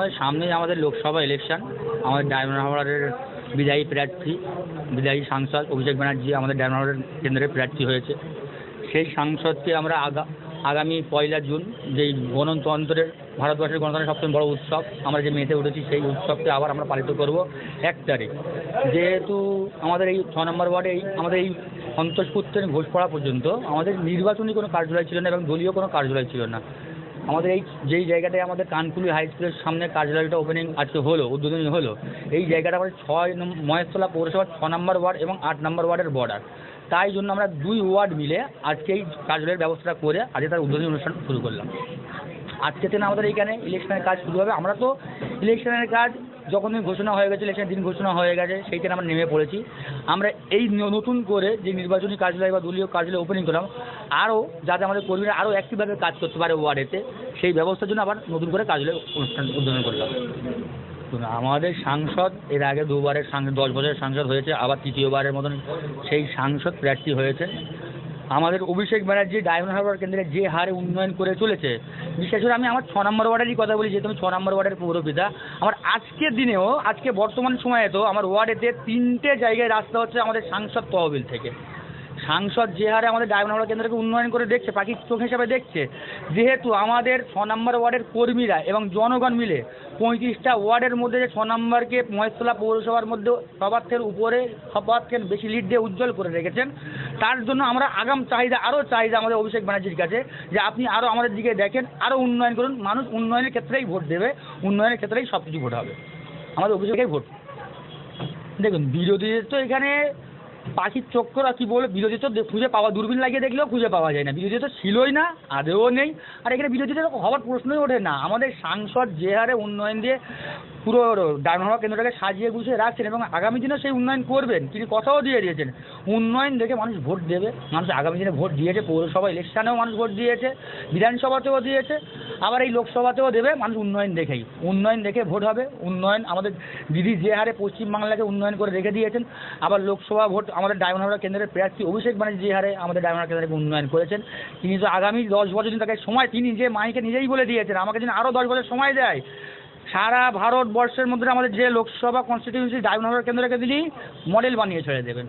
আমাদের সামনেই আমাদের লোকসভা ইলেকশন আমাদের ডায়মন্ড হাওড়ারের বিদায়ী প্রার্থী, বিদায়ী সাংসদ অভিষেক ব্যানার্জি আমাদের ডায়মন্ড হাওড়ার কেন্দ্রের প্রার্থী হয়েছে। সেই সাংসদকে আমরা আগা, আগামী পয়লা জুন, যেই গণতন্ত্রের, ভারতবর্ষের গণতন্ত্রের সবচেয়ে বড় উৎসব, আমরা যে মেতে উঠেছি সেই উৎসবকে আবার আমরা পালিত করব এক তারিখ। যেহেতু আমাদের এই ছ নম্বর ওয়ার্ডে এই, আমাদের এই সন্তোষপুর থেকে ঘোষপাড়া পর্যন্ত আমাদের নির্বাচনী কোনো কার্যালয় ছিল না এবং দলীয় কোনো কার্যালয় ছিল না। আমাদের এই যেই জায়গাটায় আমাদের কানকুলি হাই স্কুলের সামনে কার্যালয়টা ওপেনিং আজকে হলো, উদ্বোধনী হলো, এই জায়গাটা আমাদের ছয় মহেশতলা পৌরসভার ছ নম্বর ওয়ার্ড এবং আট নম্বর ওয়ার্ডের বর্ডার তাই জন্য আমরা দুই ওয়ার্ড মিলে আজকে এই কার্যালয়ের ব্যবস্থাটা করে আজকে তার উদ্বোধনী অনুষ্ঠান শুরু করলাম। আজকে থেকে আমাদের এইখানে ইলেকশনের কাজ শুরু হবে। আমরা তো ইলেকশনের কাজ যখন দিন ঘোষণা হয়ে গেছে ইলেকশনের দিন ঘোষণা হয়ে গেছে সেইখানে আমরা নেমে পড়েছি। আমরা এই নতুন করে যে নির্বাচনী কার্যালয় বা দলীয় কার্যালয় ওপেনিং করলাম, আরও যাতে আমাদের কর্মীরা আরও অ্যাক্টিভভাবে কাজ করতে পারে ওয়ার্ডেতে, সেই ব্যবস্থার জন্য আবার নতুন করে কার্যালয় অনুষ্ঠান উদ্বোধন করলাম। আমাদের সাংসদ, এর আগে দুবারের সাংসদ, দশ বছরের সাংসদ হয়েছে, আবার তৃতীয়বারের মতন সেই সাংসদ প্রার্থী হয়েছে। আমাদের অভিষেক ব্যানার্জি, ডায়মন্ড হারবার কেন্দ্রে যে হারে উন্নয়ন করে চলেছে বিশেষ করে আমি আমার ছ নম্বর ওয়ার্ডেরই কথা বলি, যেহেতু আমি ছ নম্বর ওয়ার্ডের পৌরপিতা। আমার আজকের দিনেও, আজকে বর্তমান সময়ে তো আমার ওয়ার্ডেতে তিনটে জায়গায় রাস্তা হচ্ছে আমাদের সাংসদ তহবিল থেকে। সাংসদ যে হারে আমাদের ডায়মন্ড কেন্দ্রকে উন্নয়ন করে দেখছে, পাখি চোখ হিসাবে দেখছে, যেহেতু আমাদের ছ নম্বর ওয়ার্ডের কর্মীরা এবং জনগণ মিলে পঁয়ত্রিশটা ওয়ার্ডের মধ্যে যে ছ নম্বরকে মহেশতলা পৌরসভার মধ্যে সবার থেকে উপরে সবার থেকে বেশি লিড দিয়ে উজ্জ্বল করে রেখেছেন, তার জন্য আমরা আগাম চাহিদা, আরও চাহিদা আমাদের অভিষেক ব্যানার্জির কাছে, যে আপনি আরও আমাদের দিকে দেখেন, আরও উন্নয়ন করুন, মানুষ উন্নয়নের ক্ষেত্রেই ভোট দেবে, উন্নয়নের ক্ষেত্রেই সব কিছু ভোট হবে। আমাদের অভিষেকেই ভোট। দেখুন বিরোধীদের তো এখানে পাখির চক্কর কি বলে বিরোধী তো খুঁজে পাওয়া, দূরবীন লাগিয়ে দেখলেও খুঁজে পাওয়া যায় না। বিরোধী তো ছিলই না আদেও নেই। আর এখানে বিরোধী তো হওয়ার প্রশ্নই ওঠে না। আমাদের সাংসদ যে হারে উন্নয়ন দিয়ে পুরো ডায়মন্ড কেন্দ্রটাকে সাজিয়ে গুছিয়ে রাখছেন এবং আগামী দিনে সেই উন্নয়ন করবেন, তিনি কথাও দিয়ে দিয়েছেন। উন্নয়ন দেখে মানুষ ভোট দেবে। মানুষ আগামী দিনে ভোট দিয়েছে, পৌরসভা ইলেকশনেও মানুষ ভোট দিয়েছে, বিধানসভাতেও দিয়েছে। আবার এই লোকসভাতেও দেবে, মানুষ উন্নয়ন দেখেই। উন্নয়ন দেখে ভোট হবে, উন্নয়ন আমাদের দিদি যে হারে পশ্চিমবাংলাকে উন্নয়ন করে রেখে দিয়েছেন, আবার লোকসভা ভোট আমাদের ডায়মন্ড হারবার কেন্দ্রের প্রার্থী অভিষেক ব্যানার্জি যে হারে আমাদের ডায়মন্ড কেন্দ্রকে উন্নয়ন করেছেন, তিনি তো আগামী দশ বছর তাকে সময়, তিনি যে মাইকে নিজেই বলে দিয়েছেন, আমাকে যেন আরও দশ বছর সময় দেয়। সারা ভারতবর্ষের মধ্যে আমাদের যে লোকসভা কনস্টিটিউন্সি ডায়মন্ড কেন্দ্রকে তিনি মডেল বানিয়ে ছেড়ে দেবেন।